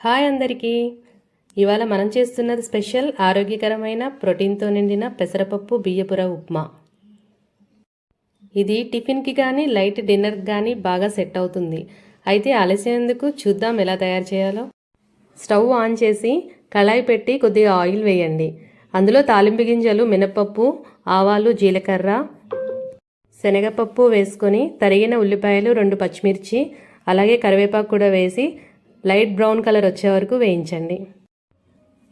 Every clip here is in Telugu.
హాయ్ అందరికీ. ఇవాళ మనం చేస్తున్నది స్పెషల్ ఆరోగ్యకరమైన ప్రోటీన్తో నిండిన పెసరపప్పు బియ్యపుర ఉప్మా. ఇది టిఫిన్కి కానీ లైట్ డిన్నర్కి కానీ బాగా సెట్ అవుతుంది. అయితే ఆలస్యనందుకు చూద్దాం ఎలా తయారు చేయాలో. స్టవ్ ఆన్ చేసి కళాయి పెట్టి కొద్దిగా ఆయిల్ వేయండి. అందులో తాలింపు గింజలు మినపప్పు ఆవాలు జీలకర్ర శనగపప్పు వేసుకొని తరిగిన ఉల్లిపాయలు రెండు పచ్చిమిర్చి అలాగే కరివేపాకు కూడా వేసి లైట్ బ్రౌన్ కలర్ వచ్చే వరకు వేయించండి.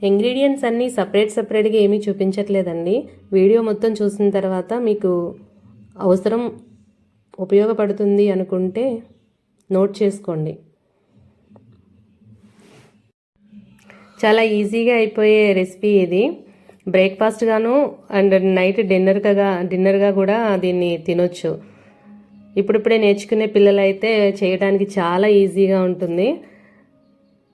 ఇంగ్రీడియంట్స్ అన్నీ సపరేట్ సపరేట్గా ఏమీ చూపించట్లేదండి. వీడియో మొత్తం చూసిన తర్వాత మీకు అవసరం ఉపయోగపడుతుంది అనుకుంటే నోట్ చేసుకోండి. చాలా ఈజీగా అయిపోయే రెసిపీ ఇది. బ్రేక్ఫాస్ట్ గాను అండ్ నైట్ డిన్నర్గా డిన్నర్గా కూడా దీన్ని తినొచ్చు. ఇప్పుడిప్పుడే నేర్చుకునే పిల్లలైతే చేయడానికి చాలా ఈజీగా ఉంటుంది.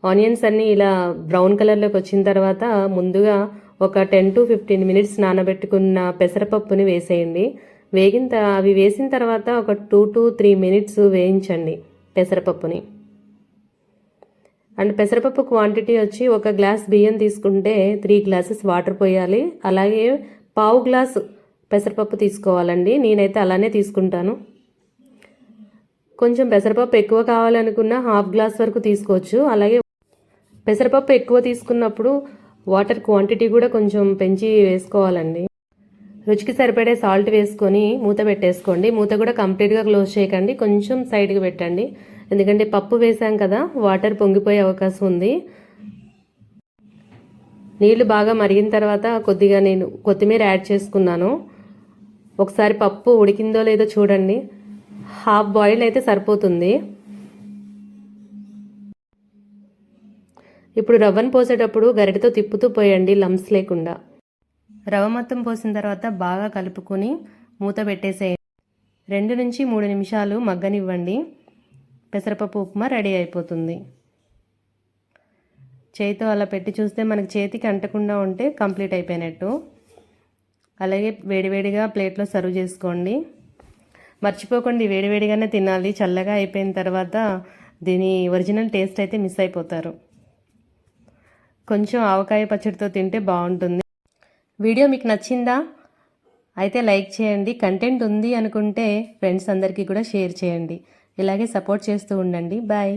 ఆనియన్స్ అన్నీ ఇలా బ్రౌన్ కలర్లోకి వచ్చిన తర్వాత ముందుగా ఒక టెన్ టు ఫిఫ్టీన్ మినిట్స్ నానబెట్టుకున్న పెసరపప్పుని వేసేయండి. వేగిన త- అవి వేసిన తర్వాత ఒక టూ టు త్రీ మినిట్స్ వేయించండి పెసరపప్పుని. అండ్ పెసరపప్పు క్వాంటిటీ వచ్చి ఒక గ్లాస్ బియ్యం తీసుకుంటే త్రీ గ్లాసెస్ వాటర్ పోయాలి. అలాగే పావు గ్లాస్ పెసరపప్పు తీసుకోవాలండి. నేనైతే అలానే తీసుకుంటాను. కొంచెం పెసరపప్పు ఎక్కువ కావాలనుకున్న హాఫ్ గ్లాస్ వరకు తీసుకోవచ్చు. అలాగే పెసరపప్పు ఎక్కువ తీసుకున్నప్పుడు వాటర్ క్వాంటిటీ కూడా కొంచెం పెంచి వేసుకోవాలండి. రుచికి సరిపడే సాల్ట్ వేసుకొని మూత పెట్టేసుకోండి. మూత కూడా కంప్లీట్గా క్లోజ్ చేయకండి. కొంచెం సైడ్కి పెట్టండి. ఎందుకంటే పప్పు వేసాం కదా వాటర్ పొంగిపోయే అవకాశం ఉంది. నీళ్ళు బాగా మరిగిన తర్వాత కొద్దిగా నేను కొత్తిమీర యాడ్ చేసుకున్నాను. ఒకసారి పప్పు ఉడికిందో లేదో చూడండి. హాఫ్ బాయిల్ అయితే సరిపోతుంది. ఇప్పుడు రవ్వను పోసేటప్పుడు గరిటతో తిప్పుతూ పోయండి లమ్స్ లేకుండా. రవ్వ మొత్తం పోసిన తర్వాత బాగా కలుపుకొని మూత పెట్టేసేయండి. రెండు నుంచి మూడు నిమిషాలు మగ్గనివ్వండి. పెసరపప్పు ఉప్మా రెడీ అయిపోతుంది. చేతితో అలా పెట్టి చూస్తే మనకి చేతికి అంటకుండా ఉంటే కంప్లీట్ అయిపోయినట్టు. అలాగే వేడివేడిగా ప్లేట్లో సర్వ్ చేసుకోండి. మర్చిపోకండి వేడివేడిగానే తినాలి. చల్లగా అయిపోయిన తర్వాత దీని ఒరిజినల్ టేస్ట్ అయితే మిస్ అయిపోతారు. కొంచెం ఆవకాయ పచ్చడితో తింటే బాగుంటుంది. వీడియో మీకు నచ్చిందా? అయితే లైక్ చేయండి. కంటెంట్ ఉంది అనుకుంటే ఫ్రెండ్స్ అందరికీ కూడా షేర్ చేయండి. ఇలాగే సపోర్ట్ చేస్తూ ఉండండి. బాయ్.